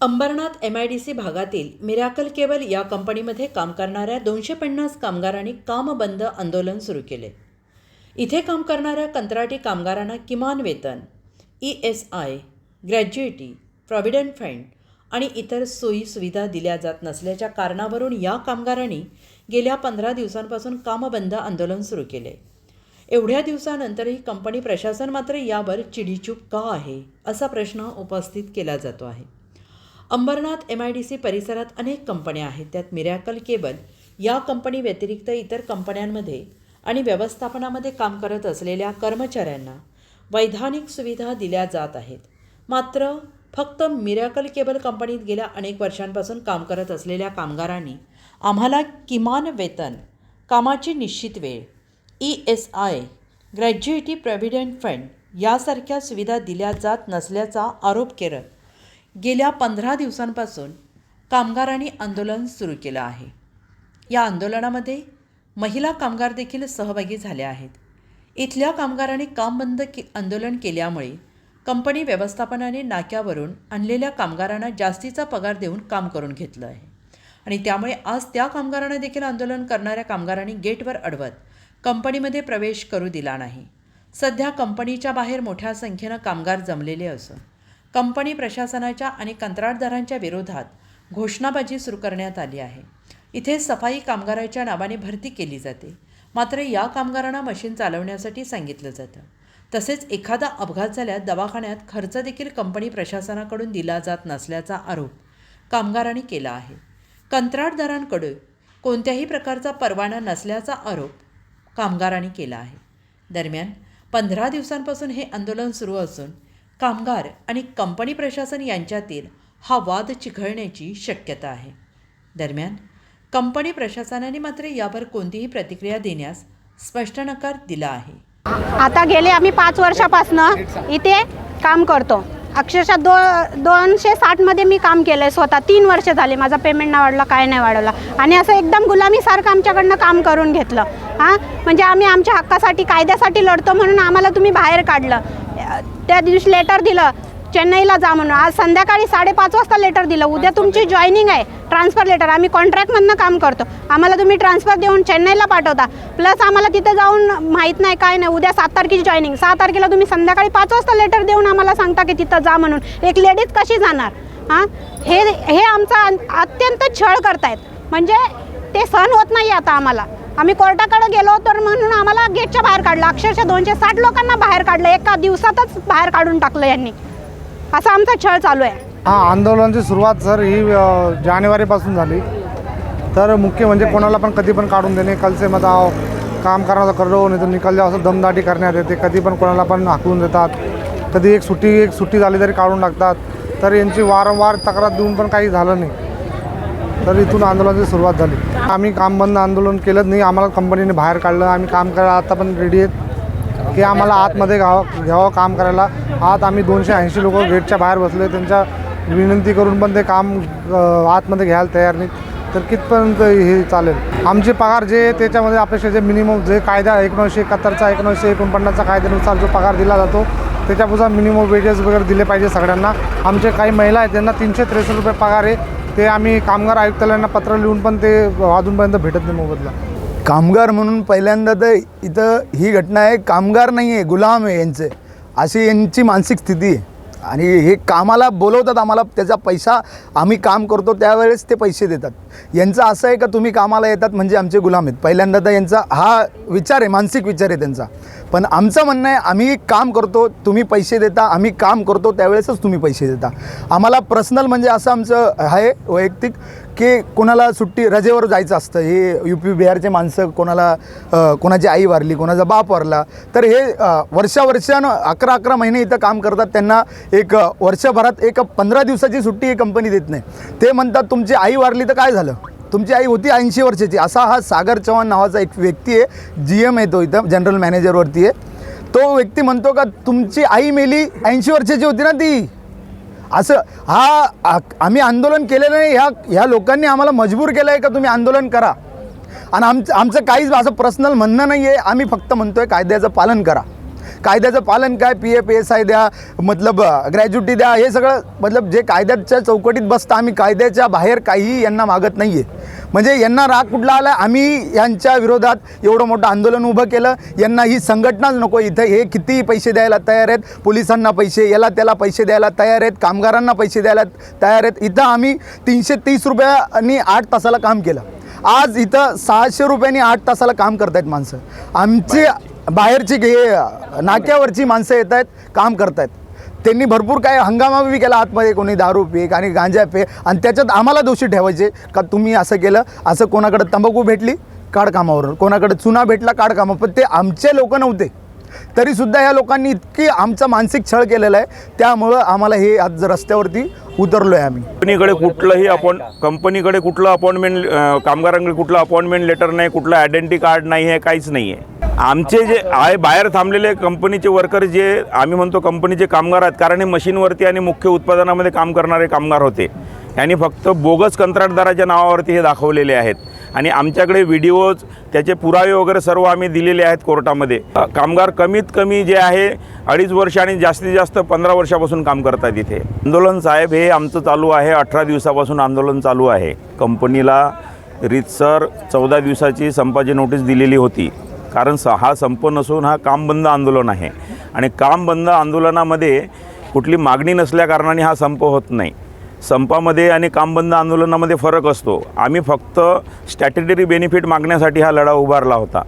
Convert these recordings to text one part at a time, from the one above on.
Ambernath M I D C भागातील miracle cable या कंपनीमध्ये काम करणाऱ्या दोनशे पन्नास कामगारांनी कामबंद आंदोलन सुरू केले. इथे काम करणाऱ्या कंत्राटी कामगारांना किमान वेतन E S I gratuity provident fund आणि इतर सोयी सुविधा दिल्या जात नसल्याच्या कारणावरून या कामगारांनी गेल्या पंधरा दिवसांपासून कामबंद आंदोलन सुरू केले. एवढ्या दिवसानंतरही कंपनी प्रशासन मात्र यावर चिडीचूप का आहे असा प्रश्न उपस्थित केला जातो आहे. Ambernath M I D C परिसरात अनेक कंपन्या आहेत. त्यात मिरॅकल केबल या कंपनी व्यतिरिक्त इतर कंपन्यांमध्ये आणि व्यवस्थापनामध्ये काम करत असलेल्या कर्मचाऱ्यांना वैधानिक सुविधा दिल्या जात आहेत. मात्र फक्त मिरॅकल केबल कंपनीत गेल्या अनेक वर्षांपासून काम करत असलेल्या कामगारांनी आम्हाला किमान वेतन कामाची निश्चित वेळ E S I gratuity provident fund यासारख्या सुविधा दिल्या जात नसल्याचा आरोप केला गेल्या पंधरा दिवसांपासून कामगारांनी आंदोलन सुरू केलं आहे. या आंदोलनामध्ये महिला कामगार देखील सहभागी झाल्या आहेत. इथल्या कामगारांनी काम बंद के आंदोलन केल्यामुळे कंपनी व्यवस्थापनाने नाक्यावरून आणलेल्या कामगारांना जास्तीचा पगार देऊन काम करून घेतलं आहे. आणि त्यामुळे आज त्या कामगारांना देखील आंदोलन करणाऱ्या कामगारांनी गेटवर अडवत कंपनीमध्ये प्रवेश करू दिला नाही. सध्या कंपनीच्या बाहेर मोठ्या संख्येनं कामगार जमलेले असून कंपनी प्रशासनाच्या आणि कंत्राटदारांच्या विरोधात घोषणाबाजी सुरू करण्यात आली आहे. इथे सफाई कामगाराच्या नावाने भरती केली जाते. मात्र या कामगारांना मशीन चालवण्यासाठी सांगितलं जातं. तसेच एखादा अपघात झाल्यास दवाखान्यात खर्च देखील कंपनी प्रशासनाकडून दिला जात नसल्याचा आरोप कामगारांनी केला आहे. कंत्राटदारांकडून कोणत्याही प्रकारचा परवाना नसल्याचा आरोप कामगारांनी केला आहे. दरम्यान पंधरा दिवसांपासून हे आंदोलन सुरू असून कामगार आणि कंपनी प्रशासन यांच्यातील हा वाद चिघळण्याची शक्यता आहे. दरम्यान कंपनी प्रशासनाने मात्र यावर कोणतीही प्रतिक्रिया देण्यास स्पष्ट नकार दिला आहे. आता गेले आम्ही पाच वर्षापासनं इथे काम करतो. अक्षरशः दो दोनशे साठमध्ये मी काम केलं आहे स्वतः. तीन वर्ष झाले माझा पेमेंट नाही वाढला काय नाही वाढवला. आणि असं एकदम गुलामीसारखं आमच्याकडनं काम करून घेतलं. हां? म्हणजे आम्ही आमच्या हक्कासाठी कायद्यासाठी लढतो म्हणून आम्हाला तुम्ही बाहेर काढलं. त्या दिवशी लेटर दिलं. चेन्नईला जा म्हणून. आज संध्याकाळी साडेपाच वाजता लेटर दिलं. उद्या तुमची जॉईनिंग आहे. ट्रान्सफर लेटर आम्ही कॉन्ट्रॅक्टमधनं काम करतो. आम्हाला तुम्ही ट्रान्सफर देऊन चेन्नईला पाठवता. प्लस आम्हाला तिथं जाऊन माहीत नाही काय नाही. उद्या सात तारखेची जॉईनिंग सहा तारखेला तुम्ही संध्याकाळी पाच वाजता लेटर देऊन आम्हाला सांगता की तिथं जा म्हणून. एक लेडीज कशी जाणार? हां? हे हे आमचा अत्यंत छळ करतायत. म्हणजे ते सहन होत नाही आता आम्हाला. आम्ही कोर्टाकडे गेलो तर म्हणून गेटच्या बाहेर काढलं. अक्षरशः दोनशे साठ लोकांना बाहेर काढलं. एका दिवसातच बाहेर काढून टाकलं यांनी. असा आमचा छळ चालू आहे. हा आंदोलनाची सुरुवात सर ही अ, जानेवारीपासून झाली. तर मुख्य म्हणजे कोणाला पण कधी पण काढून देणे कलसे मत आओ काम करण्याचा करो नाही तर निकाल जाओ असं दमदाटी करण्यात येते. कधी पण कोणाला पण हाकलून देतात. कधी एक सुट्टी एक सुट्टी झाली तरी काढून टाकतात. तर यांची वारंवार तक्रार देऊन पण काही झालं नाही. तर इथून आंदोलनाची सुरुवात झाली. आम्ही काम बंद आंदोलन केलंच नाही. आम्हाला कंपनीने बाहेर काढलं. आम्ही काम करायला आता पण रेडी आहेत. की आम्हाला आतमध्ये घ्यावं घ्यावं काम करायला. आत आम्ही दोनशे ऐंशी लोक गेटच्या बाहेर बसले त्यांच्या विनंती करून पण ते काम आतमध्ये घ्यायला तयार नाहीत. तर कितपर्यंत हे चालेल? आमचे पगार जे त्याच्यामध्ये अपेक्षा जे मिनिमम जे कायदा एकोणीसशे एकाहत्तरचा एकोणीसशे एकोणपन्नासचा कायद्यानुसार जो पगार दिला जातो त्याच्यापुढचा मिनिमम वेजेस वगैरे दिले पाहिजे सगळ्यांना. आमचे काही महिला आहेत त्यांना तीनशे त्रेसष्ट रुपये पगार आहे. ते आम्ही कामगार आयुक्तालयांना पत्र लिहून पण ते अजूनपर्यंत भेटत नाही मोबदला. कामगार म्हणून पहिल्यांदा तर इथं ही घटना आहे कामगार नाही आहे गुलाम आहे यांचे. अशी यांची मानसिक स्थिती आहे. आणि हे कामाला बोलवतात आम्हाला त्याचा पैसा आम्ही काम करतो त्यावेळेस ते पैसे देतात. यांचं असं आहे का तुम्ही कामाला येतात म्हणजे आमचे गुलाम आहेत? पहिल्यांदा तर यांचा हा विचार आहे मानसिक विचार आहे त्यांचा. पण आमचं म्हणणं आहे आम्ही काम करतो तुम्ही पैसे देता आम्ही काम करतो त्यावेळेसच तुम्ही पैसे देता. आम्हाला पर्सनल म्हणजे असं आमचं आहे वैयक्तिक की कोणाला सुट्टी रजेवर जायचं असतं. हे यू पी बिहारचे माणसं कोणाला कोणाची आई वारली कोणाचा बाप वारला तर हे वर्षावर्षानं अकरा अकरा महिने इथं काम करतात. त्यांना एक वर्षभरात एक पंधरा दिवसाची सुट्टी ही कंपनी देत नाही. ते म्हणतात तुमची आई वारली तर काय झालं? तुमची आई होती ऐंशी वर्षाची. असा हा सागर चव्हाण नावाचा एक व्यक्ती आहे. जी एम आहे तो इथं जनरल मॅनेजरवरती आहे. तो व्यक्ती म्हणतो का तुमची आई मेली ऐंशी वर्षाची होती ना ती. असं हा आम्ही आंदोलन केलेलं नाही. ह्या ह्या लोकांनी आम्हाला मजबूर केलं आहे का तुम्ही आंदोलन करा? आणि आमचं आमचं काहीच असं पर्सनल म्हणणं नाही आहे आम्ही फक्त म्हणतो आहे कायद्याचं पालन करा. कायद्याचं पालन काय? पी एफ एस आय द्या मतलब ग्रॅज्युटी द्या हे सगळं मतलब जे कायद्याच्या चौकटीत बसतं आम्ही कायद्याच्या बाहेर काहीही यांना मागत नाही आहे म्हणजे यांना राग कुठला आला? आम्ही यांच्या विरोधात एवढं मोठं आंदोलन उभं केलं. यांना ही संघटनाच नको. इथं हे कितीही पैसे द्यायला तयार आहेत. पोलिसांना पैसे याला त्याला पैसे द्यायला तयार आहेत. कामगारांना पैसे द्यायला तयार आहेत. इथं आम्ही तीनशे तीस रुपयांनी आठ तासाला काम केलं. आज इथं सहाशे रुपयांनी आठ तासाला काम करतायत माणसं. आमचे बाहेरची हे नाक्यावरची माणसं येत आहेत काम करतायत. त्यांनी भरपूर काय हंगामा बी केला आतमध्ये कोणी दारू पे आणि गांजा पे आणि त्याच्यात आम्हाला दोषी ठेवायचे का तुम्ही असं केलं असं कोणाकडे तंबाखू भेटली काढकामावरून कोणाकडे चुना भेटला काढकामा पण ते आमचे लोक नव्हते. तरीसुद्धा या लोकांनी इतकी आमचा मानसिक छळ केलेला आहे. त्यामुळं आम्हाला हे आज रस्त्यावरती उतरलो आहे आम्ही. कंपनीकडे कुठलंही अपॉइंट कंपनीकडे कुठलं अपॉइंटमेंट कामगारांकडे कुठलं अपॉइंटमेंट लेटर नाही कुठलं आयडेंटिटी कार्ड नाही आहे काहीच नाही आहे. आमचे जे आहे बाहेर थांबलेले कंपनीचे वर्कर जे आम्ही म्हणतो कंपनीचे कामगार आहेत कारण हे मशीनवरती आणि मुख्य उत्पादनामध्ये काम करणारे कामगार होते. यांनी फक्त बोगस कंत्राटदाराच्या नावावरती हे दाखवलेले आहेत. आणि आमच्याकडे व्हिडिओज त्याचे पुरावे वगैरे सर्व आम्ही दिलेले आहेत कोर्टामध्ये. कामगार कमीत कमी जे आहे अडीच वर्ष आणि जास्तीत जास्त पंधरा वर्षापासून काम करतात इथे. आंदोलन साहेब हे आमचं चालू आहे. अठरा दिवसापासून आंदोलन चालू आहे. कंपनीला रीतसर चौदा दिवसाची संपाची नोटीस दिलेली होती. कारण स हा संप नसून हा काम बंद आंदोलन आहे. आणि काम बंद आंदोलनामध्ये कुठली मागणी नसल्याकारणाने हा संप होत नाही. संपामध्ये आणि कामबंद आंदोलनामध्ये फरक असतो. आम्ही फक्त स्टॅटेटरी बेनिफिट मागण्यासाठी हा लढा उभारला होता.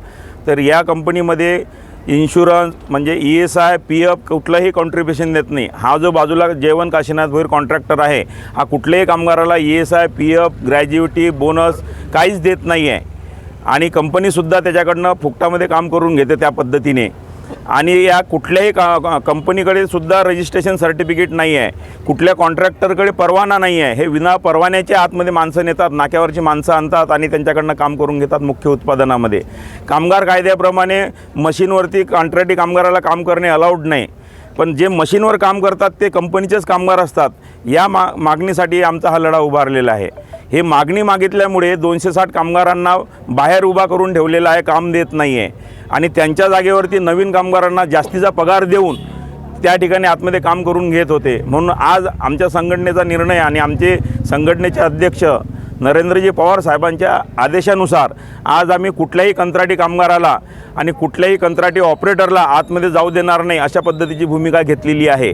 तर या कंपनीमध्ये इन्शुरन्स म्हणजे E S I P F कुठलंही कॉन्ट्रीब्युशन देत नाही. हा जो बाजूला जेवण काशीनाथ भोईर कॉन्ट्रॅक्टर आहे हा कुठल्याही कामगाराला E S I P F gratuity bonus काहीच देत नाही आहे आणि कंपनीसुद्धा त्याच्याकडनं फुकटामध्ये काम करून घेते त्या पद्धतीने. आणि या कुठल्याही का कंपनीकडे सुद्धा रजिस्ट्रेशन सर्टिफिकेट नाही आहे. कुठल्या कॉन्ट्रॅक्टरकडे परवाना नाही आहे. हे विना परवान्याच्या आतमध्ये माणसं नेतात नाक्यावरची माणसं आणतात आणि त्यांच्याकडनं काम करून घेतात मुख्य उत्पादनामध्ये. कामगार कायद्याप्रमाणे मशीनवरती कॉन्ट्रॅक्टी कामगाराला काम करणे अलाउड नाही. पण जे मशीनवर काम करतात ते कंपनीचेच कामगार असतात. या मा मागणीसाठी आमचा हा लढा उभारलेला आहे. हे मागणी मागितल्यामुळे दोनशे साठ कामगारांना बाहेर उभा करून ठेवलेलं आहे काम देत नाही आहे आणि त्यांच्या जागेवरती नवीन कामगारांना जास्तीचा पगार देऊन त्या ठिकाणी आतमध्ये काम करून घेत होते. म्हणून आज आमच्या संघटनेचा निर्णय आणि आमचे संघटनेचे अध्यक्ष नरेंद्रजी पवार साहेबांच्या आदेशानुसार आज आम्ही कुठल्याही कंत्राटी कामगाराला आणि कुठल्याही कंत्राटी ऑपरेटरला आतमध्ये जाऊ देणार नाही अशा पद्धतीची भूमिका घेतलेली आहे.